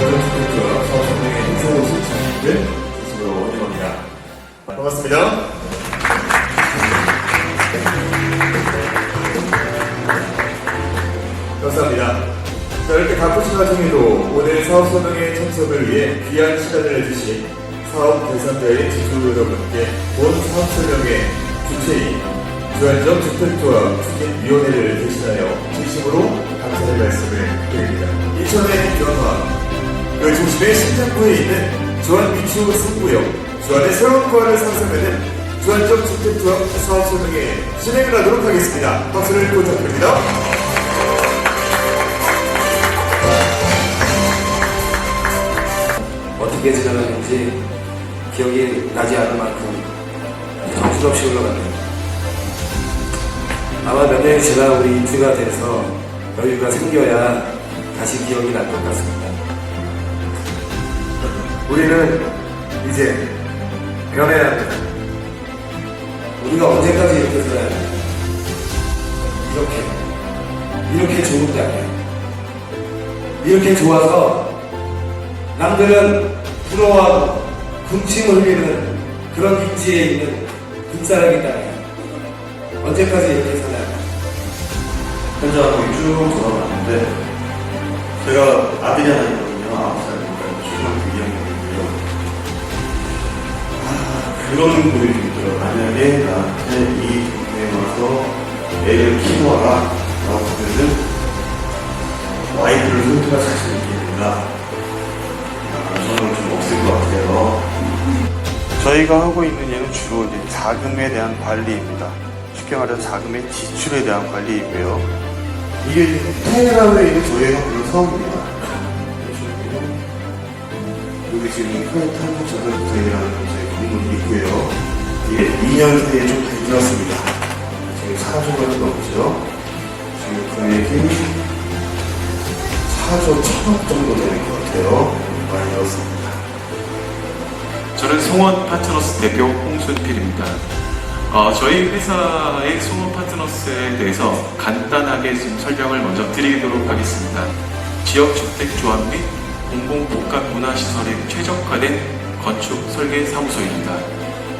이런 스피커와 서울의 새로운 시청자님들 진심으로 환영합니다. 반갑습니다. 감사합니다. 자, 이렇게 바쁘신 와중에도 오늘 사업 소명의 참석을 위해 귀한 시간을 내주신 사업 대상자의 지주 여러분께 본 사업 소명의 주체인 주안정 주택조합 추진위원회를 대신하여 진심으로 감사의 말씀을 드립니다. 이천의 변화, 그 중심의 심장부에 있는 주한 미추 승구역, 주한의 새로운 부활을 상상하는 주한점 주택조합 사업 설명회 진행을 하도록 하겠습니다. 박수를 부탁드립니다. 어떻게 지나가는지 기억이 나지 않을 만큼 정신없이 흘러갑니다. 아마 몇 년이 지나 우리 입주가 돼서 여유가 생겨야 다시 기억이 날 것 같습니다. 우리는 이제 변해야 합니다. 우리가 언제까지 이렇게 살아야 합니까? 이렇게. 이렇게 좋은 게 아니에요. 이렇게 좋아서 남들은 부러워하고 군침을 흘리는 그런 입지에 있는 있다면 언제까지 이렇게 살아야 할까? 현장하고 쭉 돌아봤는데 제가 아들이 하나 있거든요. 그런 고민이 들어요. 만약에 나한테 이 동네에 와서 애를 키워라 라고 하면은 와이프를 선택할 자신이 있겠는가 아, 저는 좀 없을 것 같아요. 저희가 하고 있는 예는 주로 이제 자금에 대한 관리입니다. 쉽게 말해서 자금의 지출에 대한 관리이고요. 이게 테헤란에 있는 저희가 부른 사업입니다. 여기 지금 프레타 한국자들 호텔이라는 저희 건물이 있고요. 이게 2년 사이에 좀 많이 늘었습니다. 지금 4조가 넘죠. 지금 금액이 4조 1천억 정도 되는 것 같아요. 많이 늘었습니다. 저는 송원 파트너스 대표 홍순필입니다. 어, 저희 회사의 송원 파트너스에 대해서 간단하게 좀 설명을 먼저 드리도록 하겠습니다. 지역주택조합 및 공공복합문화시설에 최적화된 건축 설계 사무소입니다.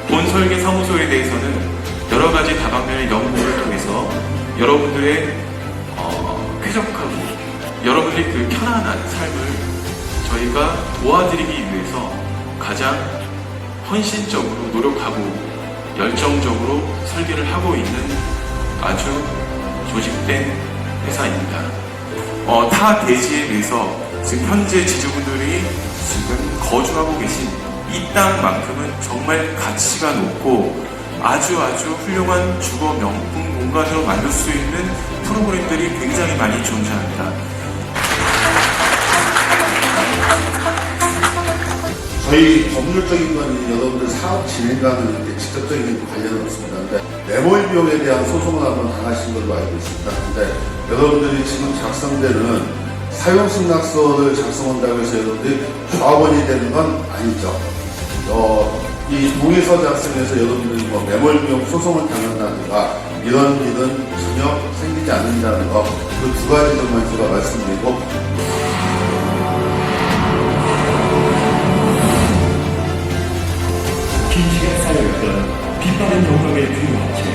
본 설계 사무소에 대해서는 여러 가지 다방면의 연구를 통해서 여러분들의 어, 쾌적하고 여러분들의 그 편안한 삶을 저희가 도와드리기 위해서 가장 헌신적으로 노력하고 열정적으로 설계를 하고 있는 아주 조직된 회사입니다. 어, 타 대지에 비해서 지금 현재 지주분들이 지금 거주하고 계신 이 땅만큼은 정말 가치가 높고 아주 아주 훌륭한 주거 명품 공간으로 만들 수 있는 프로그램들이 굉장히 많이 존재합니다. 저희 법률적인 건 여러분들 사업 진행과는 직접적인 관련은 없습니다. 매몰 비용에 대한 소송을 한번 당하신 걸로 알고 있습니다. 근데 여러분들이 지금 작성되는 사용승낙서를 작성한다고 해서 여러분들이 조합원이 되는 건 아니죠. 어, 이 동의서 작성에서 여러분들이 뭐 매몰 비용 소송을 당한다든가 이런 일은 전혀 생기지 않는다는 거, 그두 가지 점만 제가 말씀드리고 긴 시간 쌓여있던 빛바른 영광의 그 위치에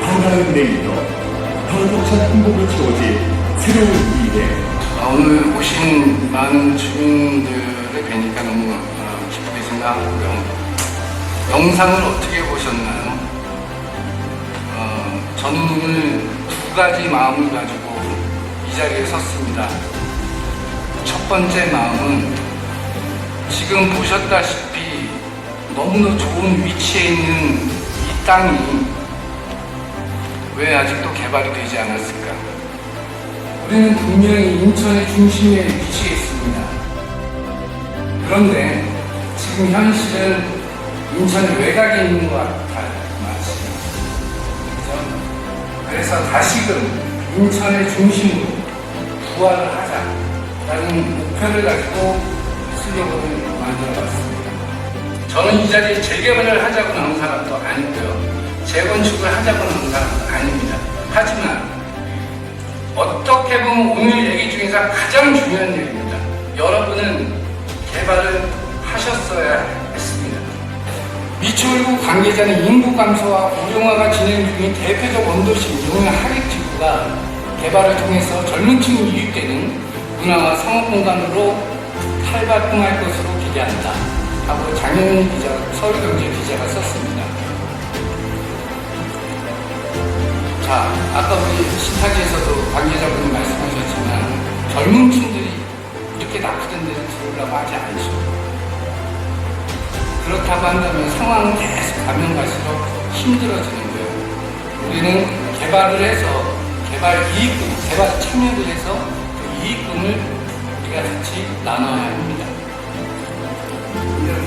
반가운 내일도 더 벅찬 행복을 채워질 새로운 미래 아, 오늘 오신 많은 주민들을 뵈니까 너무 어, 기쁘게 생각하고요. 영상을 어떻게 보셨나요? 어, 저는 오늘 두 가지 마음을 가지고 이 자리에 섰습니다. 첫 번째 마음은 지금 보셨다시피 너무나 좋은 위치에 있는 이 땅이 왜 아직도 개발이 되지 않았을까? 우리는 분명히 인천의 중심에 위치해 있습니다. 그런데 지금 현실은 인천 외곽에 있는 것 같아요. 마치. 그죠? 그래서 다시금 인천의 중심으로 부활을 하자라는 목표를 가지고 슬로건을 만들어봤습니다. 저는 이 자리에 재개발을 하자고 나온 사람도 아니고요. 재건축을 하자고 나온 사람도 아닙니다. 하지만 어떻게 보면 오늘 얘기 중에서 가장 중요한 얘기입니다. 여러분은 개발을 하셨어야 했습니다. 미추홀구 관계자는 인구 감소와 고령화가 진행 중인 대표적 원도시 용인 하객지구가 개발을 통해서 젊은 층이 유입되는 문화와 상업 공간으로 탈바꿈할 것으로 기대한다. 하고 장영훈 기자, 서울경제 기자가 썼습니다. 자, 아까 우리 신탁에서도 관계자분이 말씀하셨지만 젊은 층들이 이렇게 나쁘던 데를 들어오려고 하지 않죠. 그렇다고 한다면 상황은 계속 가면 갈수록 힘들어지는 거예요. 우리는 개발을 해서 개발 이익금, 개발 참여를 해서 그 이익금을 우리가 같이 나눠야 합니다.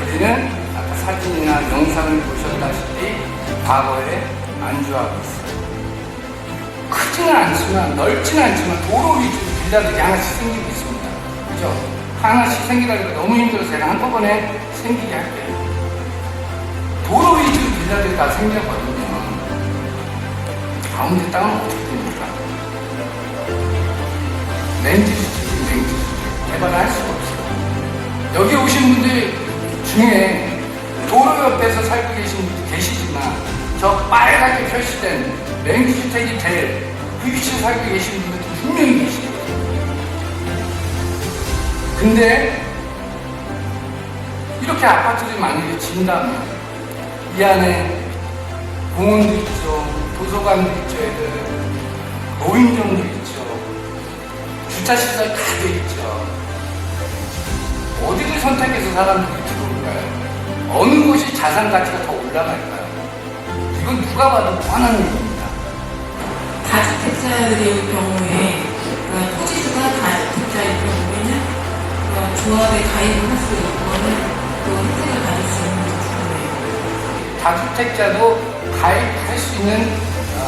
우리는 아까 사진이나 영상을 보셨다시피 과거에 안주하고 있어요. 크지는 않지만 넓지는 않지만 도로 위주로 빌라들이 하나씩 생기고 있습니다. 그죠? 하나씩 생기다니까 너무 힘들어서 제가 한꺼번에 생기게 할게요. 도로 위주로 빌라들이 다 생겼거든요. 가운데 땅은 어떻게 됩니까? 렌즈 주택이 렌즈 주택. 개발을 할 수가 없어요. 여기 오신 분들 중에 도로 옆에서 살고 계신 분도 계시지만 저 빨갛게 표시된 렌즈 주택이 될 그 위치에 살고 계신 분들도 분명히 계시거든요. 근데 이렇게 아파트를 만약에 진다면 이 안에 공원도 있죠, 도서관도 있죠, 노인정도 있죠, 주차시설 다돼 있죠. 어디를 선택해서 사람들이 들어올까요? 어느 곳이 자산 가치가 더 올라갈까요? 이건 누가 봐도 뻔한 일입니다. 다주택자의 경우에 그러니까 토지주가 다주택자일 경우에는 그러니까 조합에 가입을 할 수 있고는 그 혜택을 받을 수 있는 부분이에요. 다주택자도 가입할 수 있는 어,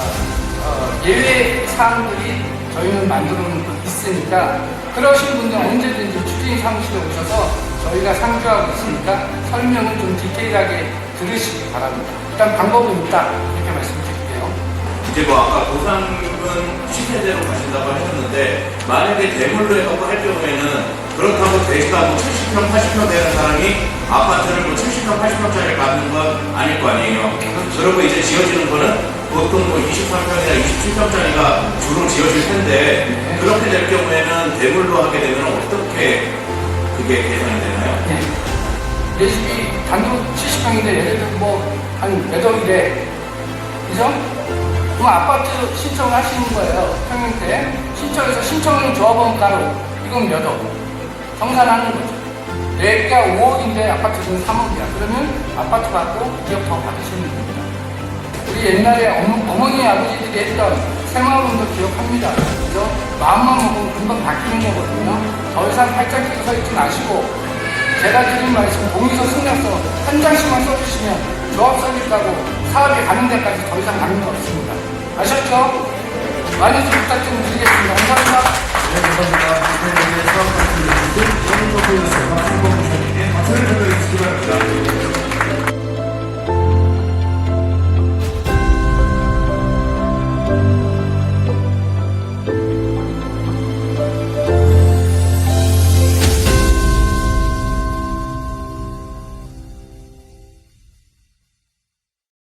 어, 예외 사항들이 저희는 만들어 놓은 거 있으니까 그러신 분들 언제든지 추진 사무실에 오셔서 저희가 상주하고 있으니까 설명을 좀 디테일하게 들으시기 바랍니다. 일단 방법은 있다 이렇게 말씀드릴게요. 뭐 아까 보상은 시세대로 가신다고 하셨는데 만약에 대물로 해갖고 할 경우에는 그렇다고 대지가 뭐 70평, 80평 되는 사람이 아파트를 뭐 70평, 80평짜리 갖는 건 아닐 거 아니에요. 그러고 이제 지어지는 거는 보통 뭐 23평이나 27평짜리가 주로 지어질 텐데 그렇게 될 경우에는 대물로 하게 되면 어떻게 그게 계산이 되나요? 네. 내 집이 단독 70평인데 예를 들어 뭐한 몇억이래. 그죠? 그럼 아파트 신청을 하시는 거예요. 평형 때. 신청해서 신청은 조합원 가로 이건 몇 억. 정산하는 거죠. 내가 5억인데 아파트는 3억이야. 그러면 아파트 받고 2억 더 받으시는 겁니다. 우리 옛날에 어머, 어머니 아버지들이 했던 새마을운동 기억합니다. 그죠? 마음만 먹으면 금방 바뀌는 거거든요. 더 이상 팔짱 끼고 서 있지 마시고 제가 드린 말씀 동의서 승낙서 한 장씩만 써주시면 조합 설립 하고 사업이 가는 데까지 더 이상 가는 거 없습니다. 아셨죠? 많이 좀 부탁 좀 드리겠습니다. 감사합니다. 네, 감사합니다. 바랍니다.